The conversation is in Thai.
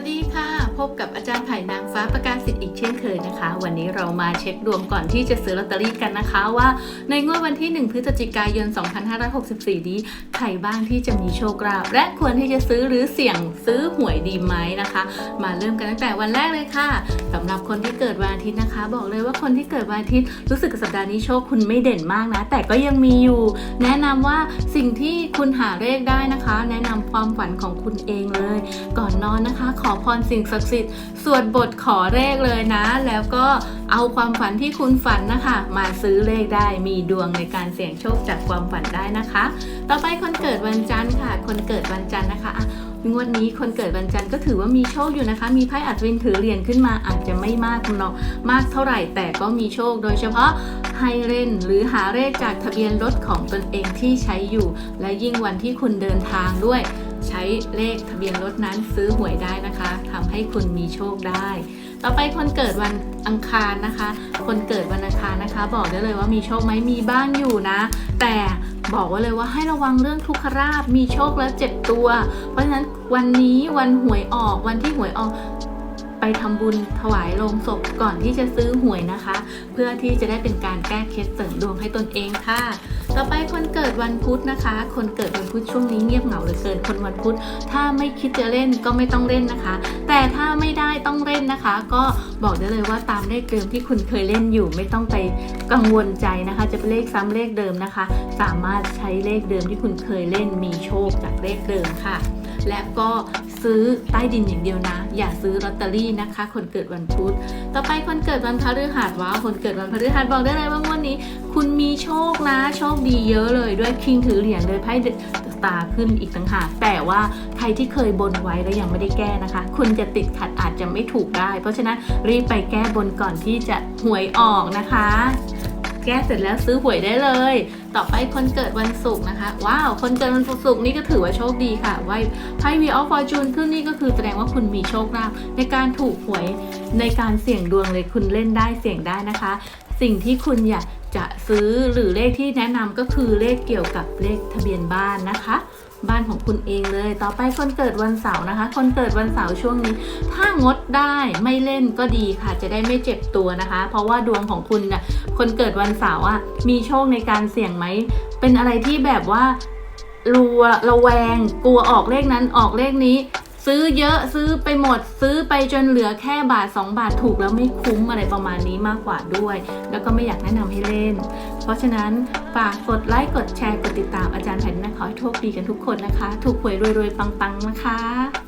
วัสดีค่ะ พบกับอาจารย์ไผ่นางฟ้าประกาศสิทธิ์อีกเช่นเคยนะคะ วันนี้เรามาเช็คดวงก่อนที่จะซื้อลอตเตอรี่กันนะคะว่า ในงวดวันที่ 1 พฤศจิกายน 2564 นี้ ใครบ้างที่จะมีโชคลาภและควรที่จะซื้อหรือเสี่ยงซื้อหวยดีไหมนะคะ มาเริ่มกันตั้งแต่วันแรกเลยค่ะสำหรับคนที่เกิดวันอาทิตย์นะคะ บอกเลยว่าคนที่เกิดวันอาทิตย์รู้สึกสัปดาห์นี้โชคคุณไม่เด่นมากนะ แต่ก็ยังมีอยู่ แนะนำว่าสิ่งที่คุณหาเลขได้นะคะ แนะนำความฝันของคุณเองเลย ก่อนนอนนะคะ ขอพรสิ่งศักดิ์สิทธิ์สวดบทขอเลขเลยนะ แล้วก็เอาความฝันที่คุณฝันนะคะ มาซื้อเลขได้มีดวงในการเสี่ยงโชคจากความฝันได้นะคะ ต่อไปคนเกิดวันจันทร์ค่ะ คนเกิดวันจันทร์นะคะงวดนี้คนเกิดวันจันทร์ก็ถือว่ามีโชคอยู่นะคะ มีไพ่อัศวินถือเหรียญขึ้นมาอาจจะไม่มากเนาะมากเท่าไหร่แต่ก็มีโชคโดยเฉพาะให้เล่นหรือหาเลขจากทะเบียนรถของตนเองที่ใช้อยู่ และยิ่งวันที่คุณเดินทางด้วย ใช้เลขทะเบียนรถนั้นซื้อหวยได้นะคะทำให้คุณมีโชคได้ ต่อไปคนเกิดวันอังคารนะคะ คนเกิดวันอังคารนะคะ บอกได้เลยว่ามีโชคไหมมีบ้างอยู่นะ แต่บอกไว่าเลยว่าให้ระวังเรื่องทุกขราบมีโชคแล้วเจ็บตัว เพราะฉะนั้นวันนี้วันหวยออกวันที่หวยออก ไปทำบุญถวายโลงศพก่อนที่จะซื้อหวยนะคะ เพื่อที่จะได้เป็นการแก้เคล็ดเสริมดวงให้ตนเองค่ะ ต่อไปคนเกิดวันพุธนะคะ คนเกิดวันพุธช่วงนี้เงียบเหงาเหลือเกินคนวันพุธ ถ้าไม่คิดจะเล่นก็ไม่ต้องเล่นนะคะ แต่ถ้าไม่ได้ต้องเล่นนะคะ ก็บอกได้เลยว่าตามเลขเดิมที่คุณเคยเล่นอยู่ ไม่ต้องไปกังวลใจนะคะ จะเป็นเลขซ้ำเลขเดิมนะคะ สามารถใช้เลขเดิมที่คุณเคยเล่นมีโชคจากเลขเดิมค่ะ และก็ซื้อใต้ดินอย่างเดียวนะ อย่าซื้อลอตเตอรี่นะคะ คนเกิดวันพุธ ต่อไปคนเกิดวันพฤหัสว้าคนเกิดวันพฤหัสบอกได้เลยว่างวดนี้ คุณมีโชคนะ โชคดีเยอะเลยด้วยคิงถือเหรียญเลยไพ่ตาขึ้นอีกต่างหากแต่ว่าใครที่เคยบนไว้แล้วยังไม่ได้แก้นะคะ คุณจะติดขัดอาจจะไม่ถูกได้ เพราะฉะนั้นรีบไปแก้บนก่อนที่จะหวยออกนะคะ แก้เสร็จแล้วซื้อหวยได้เลย ต่อไปคนเกิดวันศุกร์นะคะ ว้าว คนเกิดวันศุกร์นี่ก็ถือว่าโชคดีค่ะไว้ไพ่วีออฟฟอร์จูนขึ้นนี่ก็คือแสดงว่าคุณมีโชคลาภในการถูกหวยในการเสี่ยงดวงเลยคุณเล่นได้เสี่ยงได้นะคะ สิ่งที่คุณอยาก จะซื้อหรือเลขที่แนะนำก็คือเลขเกี่ยวกับเลขทะเบียนบ้านนะคะ บ้านของคุณเองเลย ต่อไปคนเกิดวันเสาร์นะคะ คนเกิดวันเสาร์ช่วงนี้ ถ้างดได้ไม่เล่นก็ดีค่ะ จะได้ไม่เจ็บตัวนะคะ เพราะว่าดวงของคุณน่ะคนเกิดวันเสาร์อะมีโชคในการเสี่ยงไหมเป็นอะไรที่แบบว่ารัวระแวง กลัวออกเลขนั้นออกเลขนี้ ซื้อเยอะซื้อไปหมดซื้อไปจนเหลือแค่บาท 2 บาทถูกแล้วไม่คุ้มอะไรประมาณนี้มากกว่าด้วย แล้วก็ไม่อยากแนะนำให้เล่น เพราะฉะนั้นฝากกดไลค์กดแชร์กดติดตามอาจารย์แผ่นนะขอให้โชคดีกันทุกคนนะคะ ถูกหวยรวยๆปังๆนะคะ